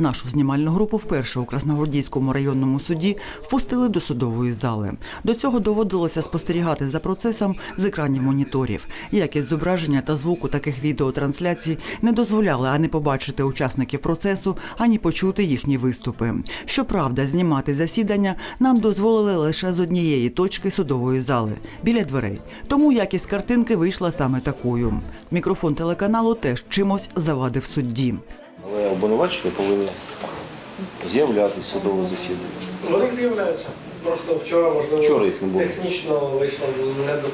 нашу знімальну групу вперше у Красногвардійському районному суді впустили до судової зали. До цього доводилося спостерігати за процесом з екранів моніторів. Якість зображення та звуку таких відеотрансляцій не дозволяли ані побачити учасників процесу, ані почути їхні виступи. Щоправда, знімати засідання нам дозволили лише з однієї точки судової зали біля дверей. Тому якість картинки вийшла саме такою. Мікрофон телеканалу теж чимось завадив судді. Але обвинувачення повинні з'являтися судове засідання. Вони з'являються. Просто вчора, можливо, Вчора їх не було. технічно вийшло не до.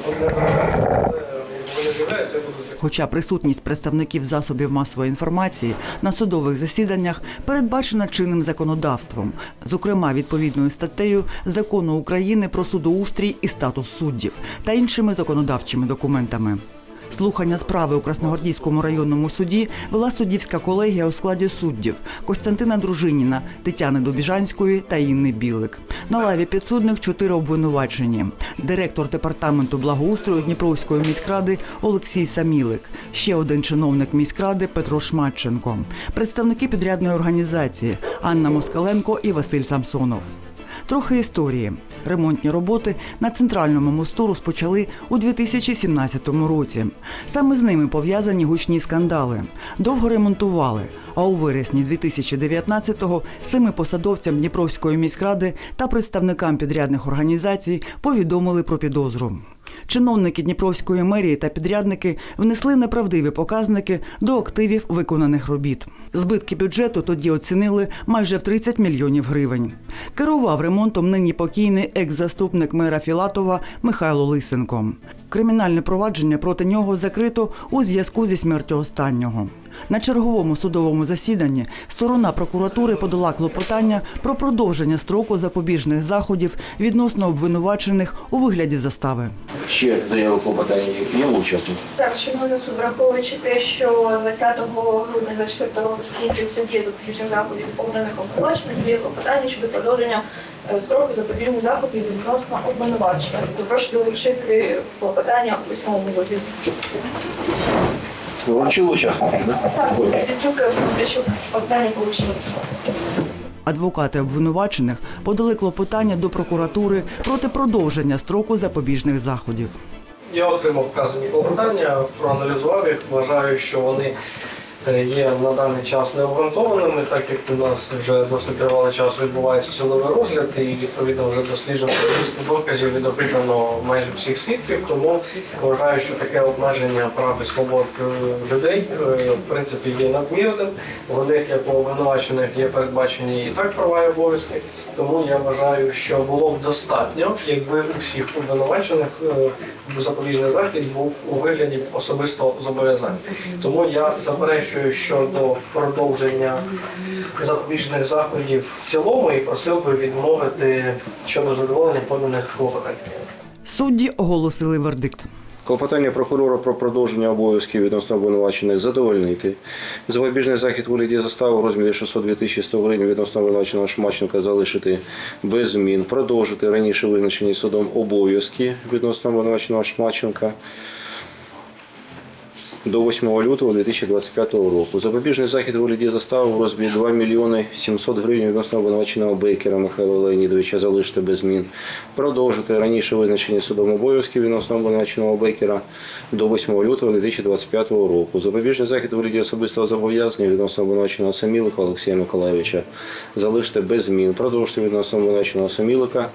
Хоча присутність представників засобів масової інформації на судових засіданнях передбачена чинним законодавством, зокрема відповідною статтею закону України про судоустрій і статус суддів та іншими законодавчими документами. Слухання справи у Красногвардійському районному суді вела суддівська колегія у складі суддів Костянтина Дружиніна, Тетяни Добіжанської та Інни Білик. На лаві підсудних чотири обвинувачені: директор департаменту благоустрою Дніпровської міськради Олексій Самілик, ще один чиновник міськради Петро Шматченко, представники підрядної організації Анна Москаленко і Василь Самсонов. Трохи історії. Ремонтні роботи на центральному мосту розпочали у 2017 році. Саме з ними пов'язані гучні скандали. Довго ремонтували. А у вересні 2019-го семи посадовцям Дніпровської міськради та представникам підрядних організацій повідомили про підозру. Чиновники Дніпровської мерії та підрядники внесли неправдиві показники до активів виконаних робіт. Збитки бюджету тоді оцінили майже в 30 мільйонів гривень. Керував ремонтом нині покійний екс-заступник мера Філатова Михайло Лисенко. Кримінальне провадження проти нього закрито у зв'язку зі смертю останнього. На черговому судовому засіданні сторона прокуратури подала клопотання про продовження строку запобіжних заходів відносно обвинувачених у вигляді застави. Ще заяви клопотання є у. Так, шановний суд, враховуючи те, що 20 грудня 24 року закінчується дія запобіжних заходів повних обвинувачених, є клопотання щодо продовження е, строку запобіжних заходів відносно обвинувачених. Прошу долучити клопотання у письмовому вигляді. Що клопотання получили. Адвокати обвинувачених подали клопотання до прокуратури проти продовження строку запобіжних заходів. Я отримав вказані клопотання, проаналізував їх, вважаю, що вони є на даний час необґрунтованими, так як у нас вже досить тривалий час відбувається судовий розгляд і відповідно вже досліджено місце доказів і допитано майже всіх свідків, тому вважаю, що таке обмеження прав і свобод е, людей е, в принципі є надмірним. В них, як у обвинувачених, є передбачені і так права і обов'язки. Тому я вважаю, що було б достатньо, якби у всіх обвинувачених е, запобіжний захід був у вигляді особистого зобов'язання. Тому я заперечую щодо продовження запобіжних заходів в цілому і просив би відмовити щодо задоволення поданих клопотань. Судді оголосили вердикт. Клопотання прокурора про продовження обов'язків відносно обвинувачених задовольнити. Запобіжний захід у вигляді застави у розмірі 602 100 гривень відносно обвинуваченого Шмаченка залишити без змін. Продовжити раніше визначені судом обов'язки відносно обвинуваченого Шмаченка до 8 лютого 2025 року. Запобіжний захід у вигляді застави у розмірі 2 мільйони 700 гривень відносно обвинуваченого Бейкера Михайла Леонідовича залишити без змін. Продовжити раніше визначені судом обов'язки відносно обвинуваченого Бейкера до 8 лютого 2025 року. Запобіжний захід у вигляді особистого зобов'язання відносно обвинуваченого Самілика Олексія Миколайовича залишити без змін. Продовжити відносно обвинуваченого Самілика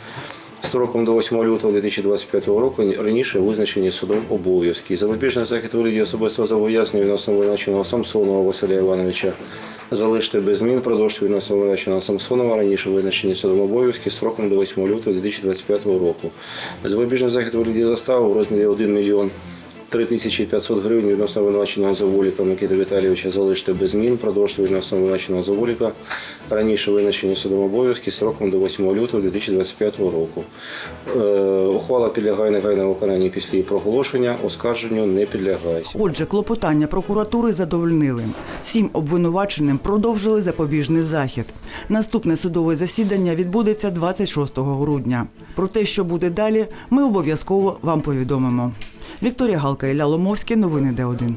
строком до 8 лютого 2025 року раніше визначені судом обов'язки. Запобіжний захід у вигляді особистого зобов'язання відносно визначеного Самсонова Василя Івановича залишити без змін, продовж відносно визначеного Самсонова раніше визначені судом обов'язки строком до 8 лютого 2025 року. Запобіжний захід у вигляді застави у розмірі 1 мільйон 3500 гривень відносно винуваченого Заволіка Микита Віталійовича залишити без змін, продовжити відносно винуваченого Заволіка раніше визначені судом обов'язки сроком до 8 лютого 2025 року. Е, ухвала підлягає негайному виконанню після її проголошення, оскарженню не підлягає. Отже, клопотання прокуратури задовольнили. Всім обвинуваченим продовжили запобіжний захід. Наступне судове засідання відбудеться 26 грудня. Про те, що буде далі, ми обов'язково вам повідомимо. Вікторія Галка Ілля Ломовський. Новини Д1.